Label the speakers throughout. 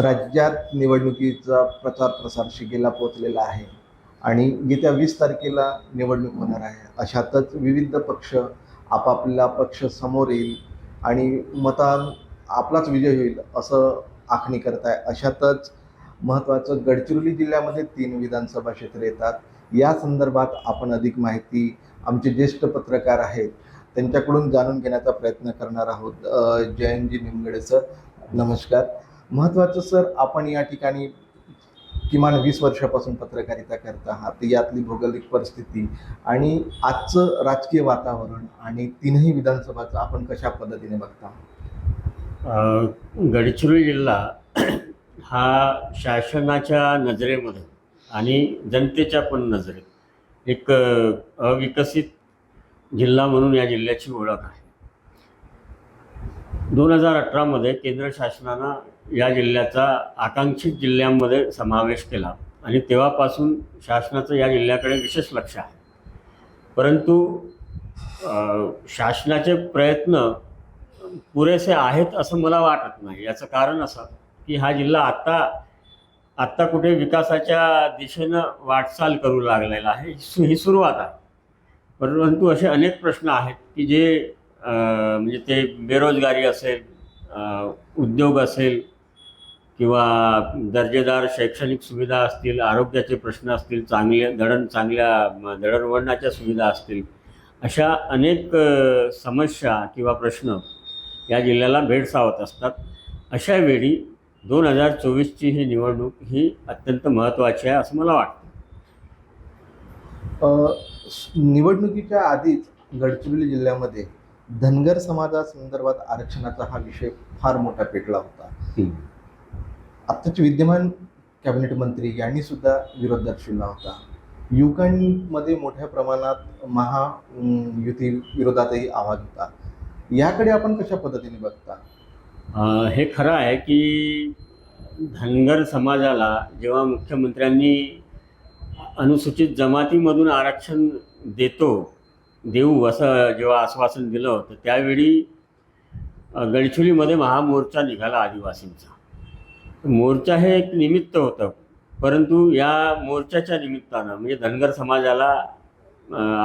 Speaker 1: राज्यात निवडणुकीचा प्रचार प्रसार शिगेला पोचलेला आहे आणि येत्या वीस तारखेला निवडणूक होणार आहे. अशातच विविध पक्ष आपापला पक्ष समोर येईल आणि मतान आपलाच विजय होईल असं आखणी करत आहे अशातच महत्त्वाचं गडचिरोली जिल्ह्यामध्ये तीन विधानसभा क्षेत्र येतात. या संदर्भात आपण अधिक माहिती आमचे ज्येष्ठ पत्रकार आहेत त्यांच्याकडून जाणून घेण्याचा प्रयत्न करणार आहोत जयंजी जयंतजी निमगडे सर. नमस्कार. महत्त्वाचं सर आपण या ठिकाणी किमान वीस वर्षापासून पत्रकारिता करत आहात यातली भौगोलिक परिस्थिती आणि आजचं राजकीय वातावरण आणि तीनही विधानसभाचं आपण कशा पद्धतीने बघता
Speaker 2: गडचिरोली जिल्हा हा शासनाच्या नजरेमध्ये आणि जनतेच्या पण नजरेत एक अविकसित जिल्हा म्हणून या जिल्ह्याची ओळख आहे. दोन हजार अठरामध्ये केंद्र शासनानं या जिल्ह्याचा आकांक्षित जिल्ह्यांमध्ये समावेश केला. आणि तेव्हापासून शासनाचं या जिल्ह्याकडे विशेष लक्ष आहे. परंतु शासनाचे प्रयत्न पुरेसे आहेत असं मला वाटत नाही. याचं कारण असं की हा जिल्हा आत्ता आत्ता कुठे विकासाच्या दिशेनं वाटचाल करू लागलेला आहे. ही सु- ही सुरुवात आहे. परंतु असे अनेक प्रश्न आहेत की जे म्हणजे ते बेरोजगारी असेल उद्योग असेल किंवा दर्जेदार शैक्षणिक सुविधा असतील आरोग्याचे प्रश्न असतील चांगले दळण चांगल्या दळणवळणाच्या सुविधा असतील अशा अनेक समस्या किंवा प्रश्न या जिल्ह्याला भेडसावत असतात. अशा वेळी दोन हजार चोवीसची ही निवडणूक ही अत्यंत महत्त्वाची आहे असं मला वाटतं.
Speaker 1: निवडणुकीच्या आधीच गडचिरोली जिल्ह्यामध्ये धनगर समाजासंदर्भात आरक्षणाचा हा विषय फार मोठा पेटला होता. आत्ताचे विद्यमान कॅबिनेट मंत्री यांनी सुद्धा विरोध दर्शविला होता. युवकांमध्ये मोठ्या प्रमाणात महा अं, युती विरोधातही आवाज होता. याकडे आपण कशा पद्धतीने बघता?
Speaker 2: हे खरं आहे की धनगर समाजाला जेव्हा मुख्यमंत्र्यांनी अनुसूचित जमातीमधून आरक्षण देतो देऊ असं जेव्हा आश्वासन दिलं होतं त्यावेळी गडचिरोलीमध्ये महामोर्चा निघाला आदिवासींचा. मोर्चा हे एक निमित्त होतं परंतु या मोर्चाच्या निमित्तानं म्हणजे धनगर समाजाला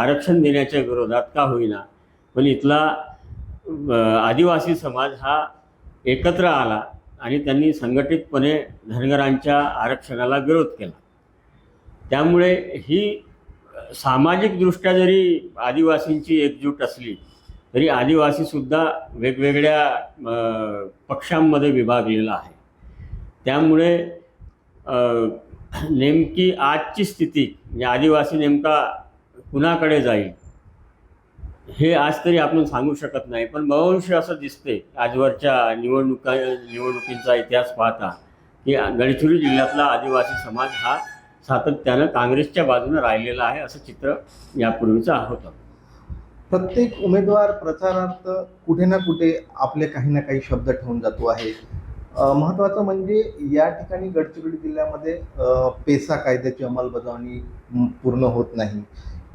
Speaker 2: आरक्षण देण्याच्या विरोधात का होईना पण इथला आदिवासी समाज हा एकत्र आला आणि त्यांनी संघटितपणे धनगरांच्या आरक्षणाला विरोध केला. त्यामुळे ही सामाजिकदृष्ट्या जरी आदिवासींची एकजूट असली तरी आदिवासीसुद्धा वेगवेगळ्या पक्षांमध्ये विभागलेला आहे. त्यामुळे नेमकी आजची स्थिती म्हणजे आदिवासी नेमका कुणाकडे जाईल हे आज तरी आपण सांगू शकत नाही. पण बहुंश असं दिसते आजवरच्या निवडणुका निवडणुकींचा इतिहास पाहता की गडचिरोली जिल्ह्यातला आदिवासी समाज हा सातत्यानं काँग्रेसच्या बाजूने राहिलेलं आहे असं चित्र यापूर्वीचं होतं
Speaker 1: प्रत्येक उमेदवार प्रचारार्थ कुठे ना कुठे आपले काही ना काही शब्द ठेवून जातो आहे. महत्त्वाचं म्हणजे या ठिकाणी गडचिरोली जिल्ह्यामध्ये पेसा कायद्याची अंमलबजावणी पूर्ण होत नाही.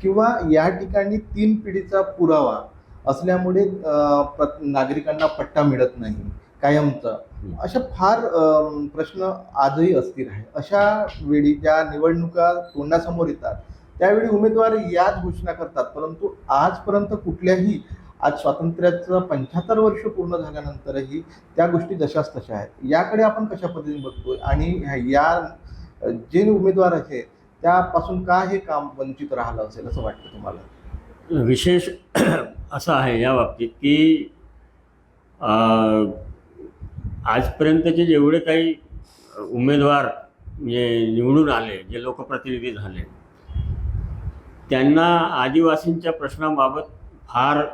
Speaker 1: किंवा या ठिकाणी तीन पिढीचा पुरावा असल्यामुळे प्र- नागरिकांना पट्टा मिळत नाही. कायमचा. अशा फार प्रश्न आजही अस्थिर आहे अशा वेळी ज्या निवडणुका तोंडासमोर येतात त्यावेळी उमेदवार याच घोषणा करतात. परंतु आजपर्यंत कुठल्याही आज स्वातंत्र्याचं पंच्याहत्तर वर्ष पूर्ण झाल्यानंतरही त्या गोष्टी जशाच तशा आहेत. याकडे आपण कशा पद्धतीने बघतोय? आणि या जे उमेदवार आहेत त्यापासून का हे काम वंचित राहिलं असेल असं वाटतं तुम्हाला?
Speaker 2: विशेष असं आहे या बाबतीत की आजपर्यंतचे जेवढे काही उमेदवार म्हणजे निवडून आले जे लोकप्रतिनिधी झाले त्यांना आदिवासींच्या प्रश्नाबाबत फार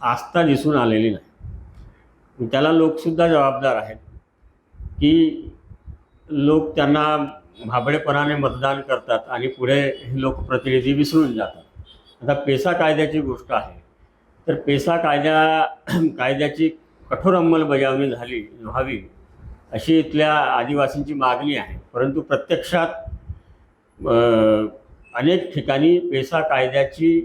Speaker 2: आस्था दिसून आलेली नाही. त्याला लोकसुद्धा जबाबदार आहेत की लोक त्यांना भाबडेपणाने मतदान करतात आणि पुढे हे लोकप्रतिनिधी विसरून जातात. आता पेसा कायद्याची गोष्ट आहे. तर पेसा कायद्या कायद्याची कठोर अंमलबजावणी झाली व्हावी अशी इथल्या आदिवासींची मागणी आहे. परंतु प्रत्यक्षात अनेक ठिकाणी पेसा कायद्याची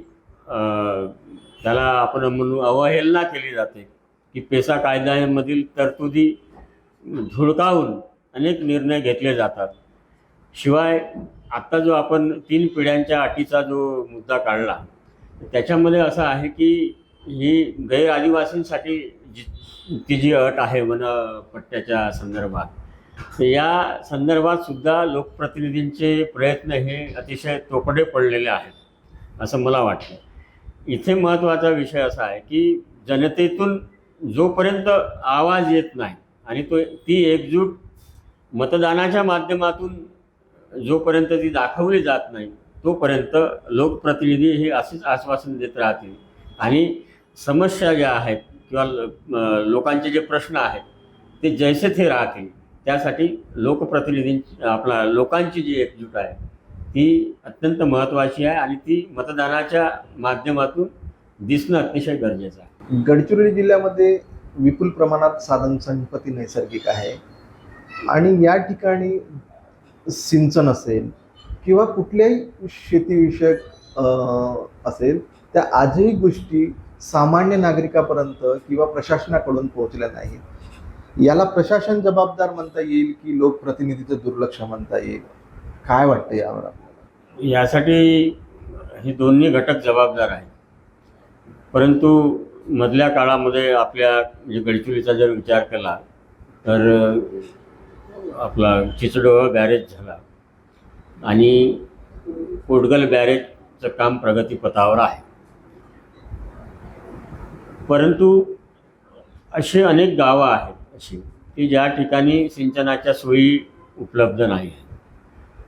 Speaker 2: त्याला आपण म्हणू अवहेलना केली जाते की पेसा कायद्यामधील तरतुदी झुळकावून अनेक निर्णय घेतले जातात. शिवाय आत्ता जो आपण तीन पिढ्यांच्या अटीचा जो मुद्दा काढला त्याच्यामध्ये असं आहे की ही गैर आदिवासींसाठी जी ती जी अट आहे वन पट्ट्याच्या संदर्भात. या संदर्भात सुद्धा लोकप्रतिनिधींचे प्रयत्न हे अतिशय तोकडे पडलेले आहेत असं मला वाटतं. इथे महत्त्वाचा विषय असा आहे की जनतेतून जोपर्यंत आवाज येत नाही आणि तो ती एकजूट मतदानाच्या माध्यमातून जोपर्यंत ती दाखवली जात नाही तोपर्यंत लोकप्रतिनिधी हे असेच आश्वासन देत राहतील. आणि समस्या ज्या आहेत किंवा ल- लोकांचे जे प्रश्न आहेत ते जैसे थे राहतील. त्यासाठी लोकप्रतिनिधी आपला लोकांची जी एकजूट आहे ती अत्यंत महत्त्वाची आहे आणि ती मतदानाच्या माध्यमातून दिसणं अतिशय गरजेचं आहे.
Speaker 1: गडचिरोली जिल्ह्यामध्ये विपुल प्रमाणात साधन संपत्ती नैसर्गिक आहे आणि या ठिकाणी सिंचन असेल किंवा कुठल्याही शेतीविषयक असेल त्या आजही गोष्टी सामान्य नागरिकापर्यंत किंवा प्रशासनाकडून पोहोचल्या नाहीत. याला प्रशासन जबाबदार म्हणता येईल की लोकप्रतिनिधीचं दुर्लक्ष म्हणता येईल? काय वाटतं यावर आपल्याला?
Speaker 2: यासाठी हे दोन्ही घटक जबाबदार आहेत. परंतु मधल्या काळामध्ये आपल्या म्हणजे गडचिरोलीचा जर विचार केला तर आपला चिचडोह बॅरेज झाला. आणि पोटगल बॅरेजचं काम प्रगतीपथावर आहे. परंतु असे अनेक गावं आहेत अशी की ज्या ठिकाणी सिंचनाच्या सोयी उपलब्ध नाही आहेत.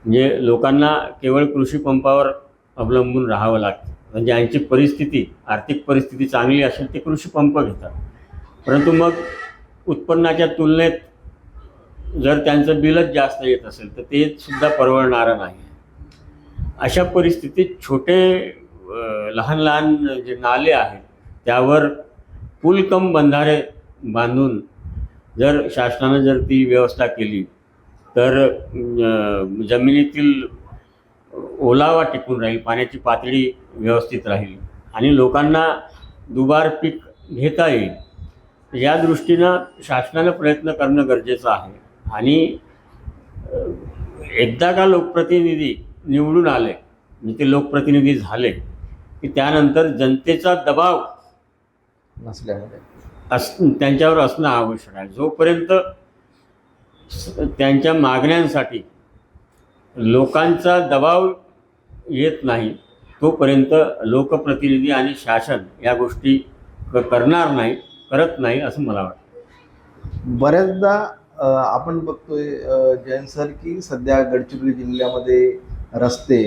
Speaker 2: म्हणजे लोकांना केवळ कृषी पंपावर अवलंबून राहावं लागतं. म्हणजे ज्यांची परिस्थिती आर्थिक परिस्थिती चांगली असेल ते कृषी पंप घेतात. परंतु मग उत्पन्नाच्या तुलनेत जर त्यांचं बिलच जास्त येत असेल तर ते सुद्धा परवडणारं नाही. अशा परिस्थितीत छोटे लहान लहान जे नाले आहेत त्यावर पुलकम बंधारे बांधून जर शासनानं जर ती व्यवस्था केली तर जमिनीतील ओलावा टिकून राहील पाण्याची पातळी व्यवस्थित राहील आणि लोकांना दुबार पीक घेता येईल. या दृष्टीनं शासनानं प्रयत्न करणं गरजेचं आहे आणि एकदा का लोकप्रतिनिधी निवडून आले म्हणजे ते लोकप्रतिनिधी झाले की त्यानंतर जनतेचा दबाव
Speaker 1: नसल्यामुळे
Speaker 2: अस त्यांच्यावर असणं आवश्यक आहे. जोपर्यंत त्यांच्या मागण्यांसाठी लोकांचा दबाव येत नाही तोपर्यंत लोकप्रतिनिधी आणि शासन या गोष्टी करणार नाही करत नाही असं मला वाटतं.
Speaker 1: बऱ्याचदा आपण बघतोय जयंत सर की सध्या गडचिरोली जिल्ह्यामध्ये रस्ते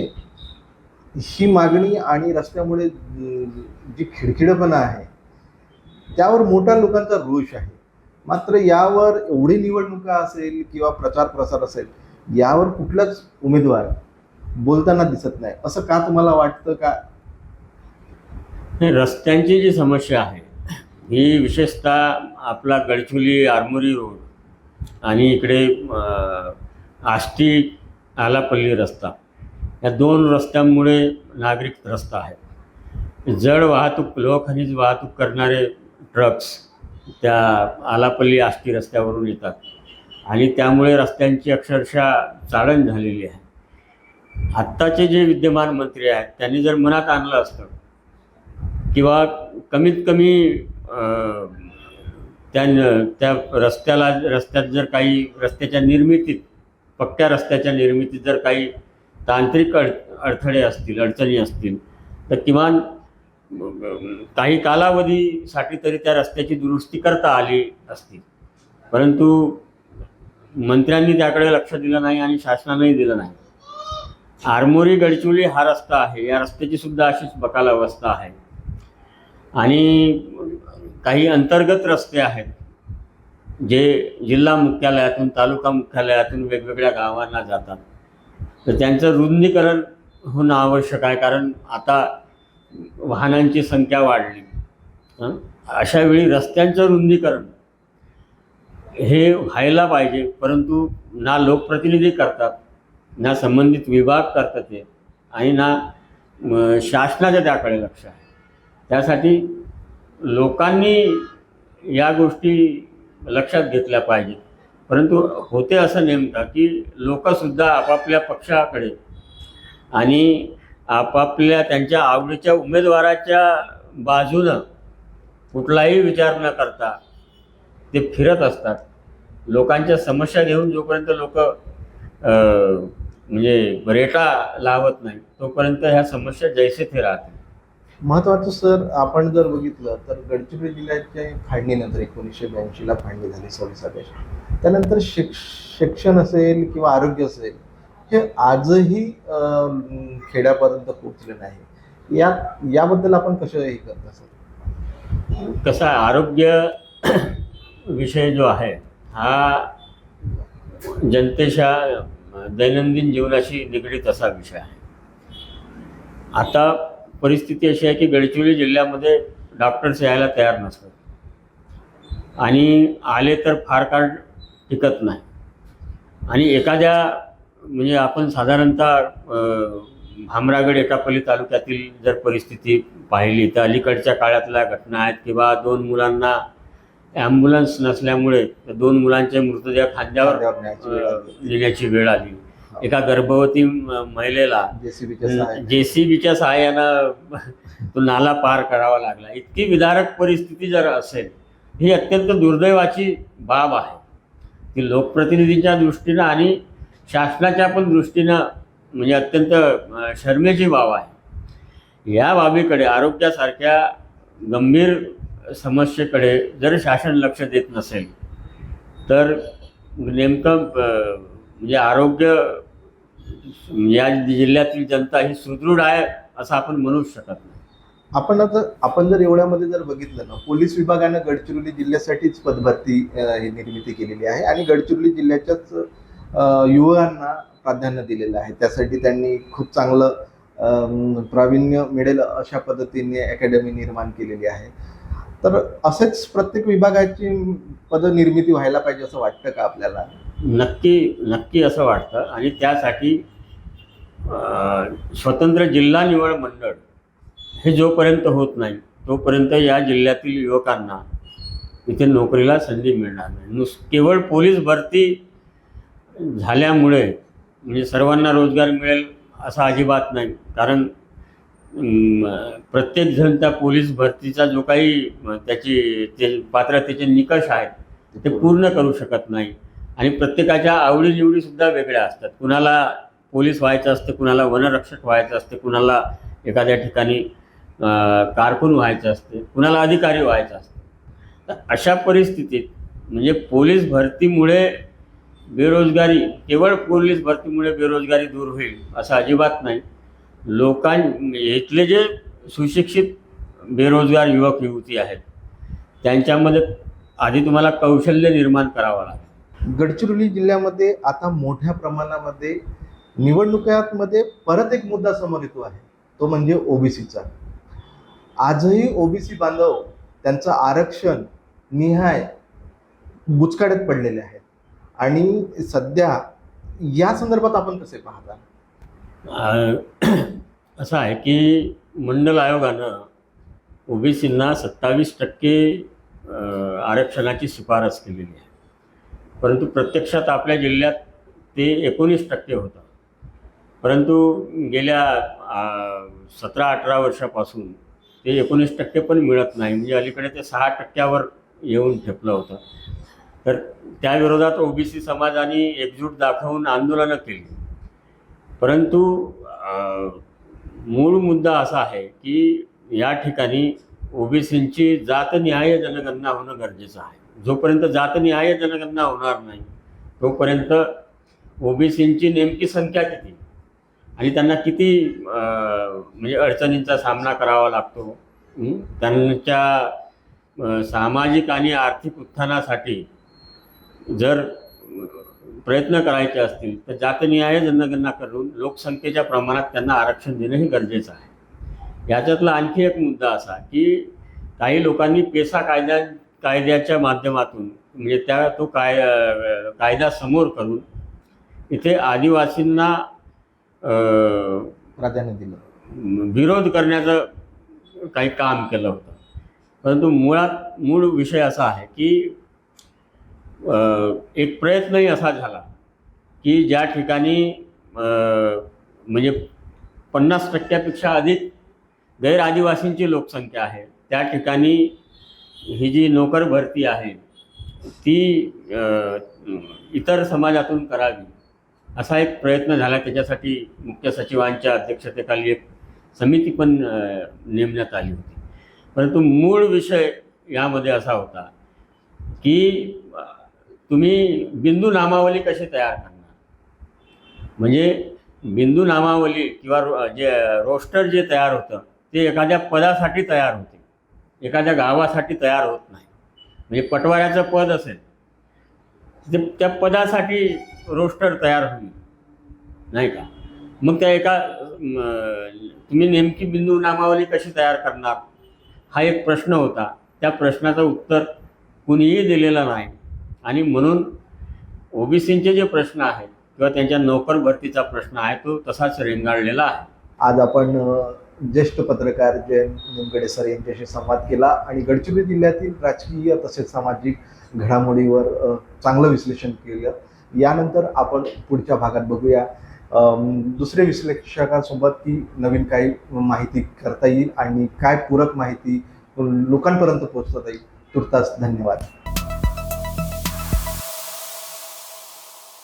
Speaker 1: ही मागणी आणि रस्त्यामुळे जी खिडखिडपणा आहे त्यावर मोठ्या लोकांचा रोष आहे. मात्र यावर एवढी निवडणुका असेल किंवा प्रचार प्रसार असेल यावर कुठलाच उमेदवार बोलताना दिसत नाही. असं का तुम्हाला वाटतं का?
Speaker 2: हे रस्त्यांची जी समस्या आहे ही विशेषतः आपला गडचुली आरमोरी रोड आणि इकडे आष्टी आलापल्ली रस्ता या दोन रस्त्यांमुळे नागरिक त्रस्त आहेत. जड वाहतूक लोखनिज वाहतूक करणारे ट्रक्स त्या आलापल्ली आष्टी रस्त्यावरून येतात. आणि त्यामुळे रस्त्यांची अक्षरशः चाळण झालेली आहे. आत्ताचे जे विद्यमान मंत्री आहेत त्यांनी जर मनात आणलं असतं किंवा कमीत कमी त्या त्या रस्त्याला रस्त्यात जर काही रस्त्याच्या निर्मितीत पक्क्या रस्त्याच्या निर्मितीत जर काही तांत्रिक अड अडथळे असतील अडचणी असतील तर किमान काही कालावधीसाठी तरी त्या रस्त्याची दुरुस्ती करता आली असती. परंतु मंत्र्यांनी त्याकडे लक्ष दिलं नाही आणि शासनानंही दिलं नाही. आरमोरी गडचिरोली हा रस्ता आहे. या रस्त्याची सुद्धा अशीच बकाल अवस्था आहे. आणि काही अंतर्गत रस्ते आहेत जे जिल्हा मुख्यालयातून तालुका मुख्यालयातून वेगवेगळ्या गावांना जातात. तर त्यांचं रुंदीकरण होणं आवश्यक आहे कारण आता वाहनांची संख्या वाढली. अशा वेळी रस्त्यांचं रुंदीकरण हे व्हायला पाहिजे परंतु ना लोकप्रतिनिधी करतात ना संबंधित विभाग करतात ते आणि ना शासनाच्या शासनाचं त्याकडे लक्ष आहे. त्यासाठी लोकांनी या गोष्टी लक्षात घेतल्या पाहिजेत. परंतु होते असं नेमकं की लोकंसुद्धा आपापल्या पक्षाकडे आणि आपापल्या त्यांच्या आवडीच्या उमेदवाराच्या बाजूनं कुठलाही विचार न करता ते फिरत असतात. लोकांच्या समस्या घेऊन जोपर्यंत लोक म्हणजे रेटा लावत नाही तोपर्यंत ह्या समस्या जैसे थे राहतील.
Speaker 1: महत्वाचं सर आपण जर बघितलं तर गडचिरोली जिल्ह्याच्या फाळणीनंतर एकोणीसशे ब्याऐंशीला फाळणी झाली सव्वीस त्यानंतर शिक्ष शिक्षण असेल किंवा आरोग्य असेल हे आजही खेड्यापर्यंत पोहोचले नाही. या याबद्दल आपण कसं हे करत असत
Speaker 2: कसं आहे आरोग्य विषय जो आहे हा जनतेच्या दैनंदिन जीवनाशी निगडीत असा विषय आहे. आता परिस्थिती अशी आहे की गडचिरोली जिल्ह्यामध्ये डॉक्टर्स यायला तयार नसतात. आणि आले तर फार काळ टिकत नाही. आणि एखाद्या म्हणजे आपण साधारणतः भामरागड एटापल्ली तालुक्यातील जर परिस्थिती पाहिली तर अलीकडच्या काळातल्या घटना आहेत किंवा दोन मुलांना ॲम्ब्युलन्स नसल्यामुळे दोन मुलांचे मृतदेह खांद्यावर
Speaker 1: न्यायची वेळ आली.
Speaker 2: नेण्याची वेळ आली. एका गर्भवती महिलेला जे सी बीच्या सहाय्यानं तो नाला पार करावा लागला. इतकी विदारक परिस्थिती जर असेल ही अत्यंत दुर्दैवाची बाब आहे. ती लोकप्रतिनिधींच्या दृष्टीनं आणि शासनाच्या पण दृष्टीनं म्हणजे अत्यंत शर्मेची बाब आहे. या बाबीकडे आरोग्यासारख्या गंभीर समस्येकडे जर शासन लक्ष देत नसेल तर नेमकं म्हणजे आरोग्य या जिल्ह्यातील जनता ही सुदृढ आहे असं आपण म्हणूच शकत नाही.
Speaker 1: आपण आता आपण जर एवढ्यामध्ये जर बघितलं ना पोलीस विभागानं गडचिरोली जिल्ह्यासाठीच पदभरती ही निर्मिती केलेली आहे आणि गडचिरोली जिल्ह्याच्याच युवकांना प्राधान्य दिलेलं आहे. त्यासाठी त्यांनी खूप चांगलं प्राविण्य प्रावीण्य मिळेल अशा पद्धतीने अकॅडमी निर्माण केलेली आहे. तर असेच प्रत्येक विभागाची पदनिर्मिती व्हायला पाहिजे असं वाटतं का आपल्याला?
Speaker 2: नक्की नक्की असं वाटतं. आणि त्यासाठी स्वतंत्र जिल्हा निवड मंडळ हे जोपर्यंत होत नाही तोपर्यंत या जिल्ह्यातील युवकांना इथे नोकरीला संधी मिळणार नाही. नुस केवळ पोलीस भरती झाल्यामुळे म्हणजे सर्वांना रोजगार मिळेल असं अजिबात नाही. कारण प्रत्येकजण त्या पोलीस भरतीचा जो काही त्याची ते पात्रतेचे निकष आहेत ते पूर्ण करू शकत नाही. आणि प्रत्येकाच्या आवडीनिवडीसुद्धा वेगळ्या असतात. कुणाला पोलीस व्हायचं असतं कुणाला वनरक्षक व्हायचं असते कुणाला एखाद्या ठिकाणी कारकून व्हायचं असते कुणाला अधिकारी व्हायचं असतं. तर अशा परिस्थितीत म्हणजे पोलीस भरतीमुळे बेरोजगारी केवळ पोलीस भरतीमुळे बेरोजगारी दूर होईल असं अजिबात नाही. लोकां इथले जे सुशिक्षित बेरोजगार युवक युवती आहेत त्यांच्यामध्ये आधी तुम्हाला कौशल्य निर्माण करावं लागेल.
Speaker 1: गडचिरोली जिल्ह्यामध्ये आता मोठ्या प्रमाणामध्ये निवडणुकांमध्ये परत एक मुद्दा समोर येतो आहे तो म्हणजे ओबीसीचा. आजही ओबीसी बांधव त्यांचं आरक्षण निहाय बुचकाड्यात पडलेले आहेत. आणि सध्या या संदर्भात आपण कसे पाहता?
Speaker 2: असं आहे की मंडल आयोगानं ओबीसींना सत्तावीस टक्के आरक्षणाची शिफारस केलेली आहे. परंतु प्रत्यक्षात आपल्या जिल्ह्यात ते एकोणीस टक्के होतं. परंतु गेल्या सतरा अठरा वर्षापासून ते एकोणीस टक्के पण मिळत नाही. म्हणजे अलीकडे ते सहा टक्क्यावर येऊन ठेपलं होतं. तर त्याविरोधात ओबीसी समाजाने एकजूट दाखवून आंदोलनं केली. परंतु मूळ मुद्दा असा आहे की या ठिकाणी ओबीसींची जातनिहाय जनगणना होणं गरजेचं आहे. जोपर्यंत जातनिहाय जनगणना होणार नाही तोपर्यंत ओबीसींची नेमकी संख्या किती? आणि त्यांना किती म्हणजे अडचणींचा सामना करावा लागतो? त्यांच्या सामाजिक आणि आर्थिक उत्थानासाठी जर प्रयत्न करायचे असतील तर जातनिहाय जनगणना करून लोकसंख्येच्या प्रमाणात त्यांना आरक्षण देणं हे गरजेचं आहे. याच्यातला आणखी एक मुद्दा असा की काही लोकांनी पेसा कायद्या कायद्याच्या माध्यमातून म्हणजे त्या तो काय कायदा समोर करून इथे आदिवासींना
Speaker 1: प्राधान्य दिलं.
Speaker 2: विरोध करण्याचं काही काम केलं होतं. परंतु मुळात मूळ विषय असा आहे की एक प्रयत्नही असा झाला की ज्या ठिकाणी म्हणजे पन्नास टक्क्यापेक्षा अधिक गैर आदिवासींची लोकसंख्या आहे त्या ठिकाणी ही जी नोकर भरती आहे ती इतर समाजातून करावी असा एक प्रयत्न झाला. त्याच्यासाठी मुख्य सचिवांच्या अध्यक्षतेखाली एक समिती पण नेमण्यात आली होती. परंतु मूळ विषय यामध्ये असा होता की तुम्ही बिंदू नामावली कशी तयार करणार? म्हणजे बिंदू नामावली किंवा रो- जे रोस्टर जे तयार होतं ते एखाद्या पदासाठी तयार होते. एखाद्या गावासाठी तयार होत नाही. म्हणजे पटवाऱ्याचं पद असेल ते त्या पदासाठी रोस्टर तयार होईल. नाही का? मग त्या एका तुम्ही नेमकी बिंदू नामावली कशी तयार करणार? हा एक प्रश्न होता. त्या प्रश्नाचं उत्तर कुणीही दिलेलं नाही. आणि म्हणून ओबीसींचे जे प्रश्न आहेत किंवा त्यांच्या नोकर भरतीचा प्रश्न आहे तो तसाच रेंगाळलेला आहे.
Speaker 1: आज आपण ज्येष्ठ पत्रकार जयंत निमगडे सर यांच्याशी संवाद केला आणि गडचिरोली जिल्ह्यातील राजकीय तसेच सामाजिक घडामोडीवर चांगलं विश्लेषण केलं. यानंतर आपण पुढच्या भागात बघूया. दुसरे विश्लेषकांसोबत ती नवीन काही माहिती करता येईल आणि काय पूरक माहिती लोकांपर्यंत पोहोचता येईल. तुर्तास धन्यवाद.